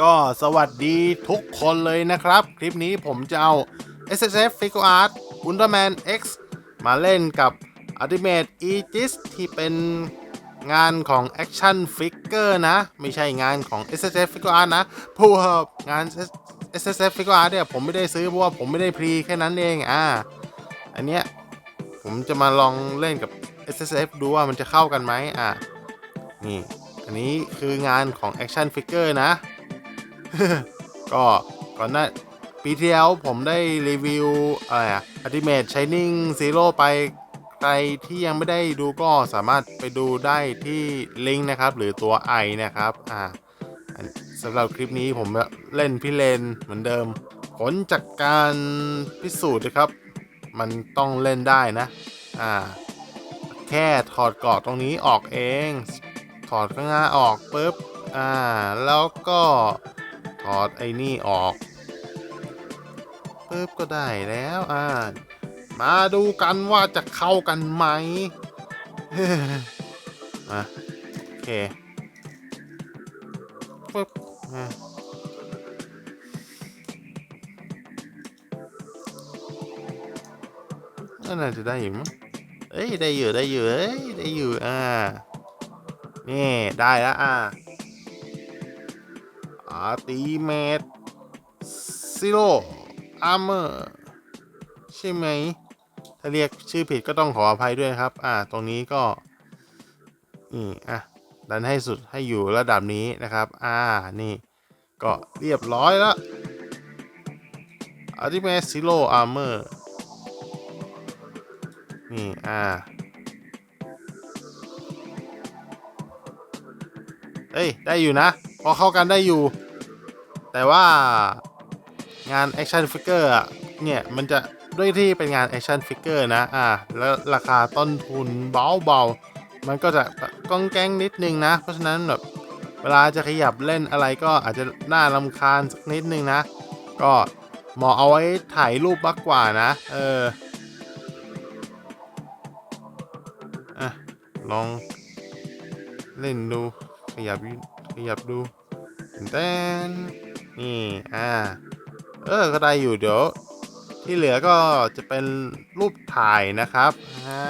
ก็สวัสดีทุกคนเลยนะครับ คลิปนี้ผมจะเอา S S F Figure Art Wonderman X มาเล่นกับ Ultimate Aegis ที่เป็นงานของ Action Figure นะ ไม่ใช่งานของ S S F Figure Art นะพว่างาน S S F Figure Art เนี่ยผมไม่ได้ซื้อเพราะว่าผมไม่ได้พรีแค่นั้นเองอ่าอันเนี้ยผมจะมาลองเล่นกับ S S F ดูว่ามันจะเข้ากันไหมอ่านี่อันนี้คืองานของ Action Figure นะ ก็ก่อนหน้าปีที่แล้วผมได้รีวิวอะไรอะ Ultimate Shining Zero ไปใครที่ยังไม่ได้ดูก็สามารถไปดูได้ที่ลิงก์นะครับ หรือตัวไอนะครับ อ่าสำหรับคลิปนี้ผมเล่นพี่เลนเหมือนเดิม ผลจากการพิสูจน์นะครับ มันต้องเล่นได้นะ อ่า แค่ถอดเกราะตรงนี้ออกเอง ถอดข้างหน้าออกปุ๊บ อ่า แล้วก็ ถอดไอ้นี่ออกปุ๊บก็ได้แล้วอ่ามาดูกันว่าจะเข้ากันไหมมาโอเคปุ๊บอะน่าจะได้อยู่มั้งเอ้ยได้อยู่ได้อยู่เอ้ยได้อยู่อ่านี่ได้แล้วอะ อาติเมตซิโร่อาร์เมอร์ใช่ไหม ถ้าเรียกชื่อผิดก็ต้องขออภัยด้วยครับ อ่า ตรงนี้ก็ นี่ อะ ดันให้สุดให้อยู่ระดับนี้นะครับ อ่า นี่ ก็เรียบร้อยแล้วอาติเมตซิโร่อาร์เมอร์นี่ อ่าเอ้ย ได้อยู่นะ อเข้ากันได้อยู่ แต่ว่างาน Action Figure อะเนี่ยมันจะด้วยที่เป็นงาน Action Figure นะอ่าแล้วราคาต้นทุนเบาๆ มันก็จะก้องแก้งนิดนึงนะ เพราะฉะนั้นแบบเวลาจะขยับเล่นอะไรก็อาจจะน่ารำคาญสักนิดนึงนะ ก็เหมาะเอาไว้ถ่ายรูปมากกว่านะ เอออะลองเล่นดู ขยับขยับดู แตนนี่อ่าเออก็ได้อยู่เดี๋ยว ที่เหลือก็จะเป็นรูปถ่ายนะครับอ่า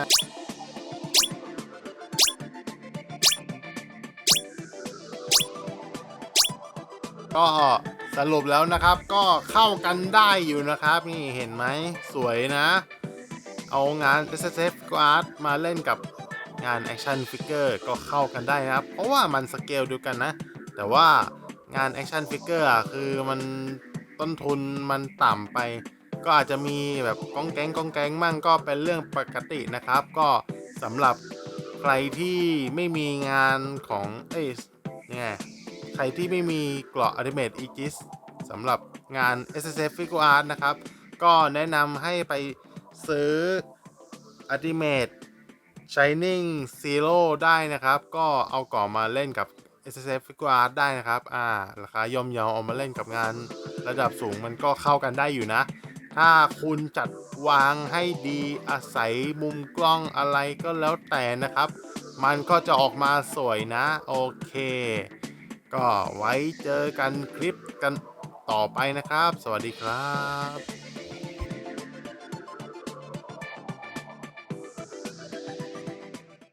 ก็สรุปแล้วนะครับก็เข้ากันได้อยู่นะครับ นี่เห็นไหมสวยนะ เอางาน S S F Art มาเล่นกับงาน Action Figure ก็เข้ากันได้นะครับ เพราะว่ามันสเกลเดียวกันนะ แต่ว่า งาน Action Figure อะคือมันต้นทุนมันต่ำไป ก็อาจจะมีแบบก้องแก๊งก้องแก๊งมั่งก็เป็นเรื่องปกตินะครับ ก็สำหรับใครที่ไม่มีงานของเอ้ยเนี่ยใครที่ไม่มีเกราะ Ultimate Aegis สำหรับงาน S S F Figure Art นะครับ ก็แนะนำให้ไปซื้อ Ultimate Shining Zero ได้นะครับ ก็เอาก่อมาเล่นกับ S S F Figure Art ได้นะครับ อ่า ราคาย่อมเยาเอามาเล่นกับงานระดับสูงมันก็เข้ากันได้อยู่นะ ถ้าคุณจัดวางให้ดีอาศัยมุมกล้องอะไรก็แล้วแต่นะครับ มันก็จะออกมาสวยนะ โอเค ก็ไว้เจอกันคลิปกันต่อไปนะครับ สวัสดีครับ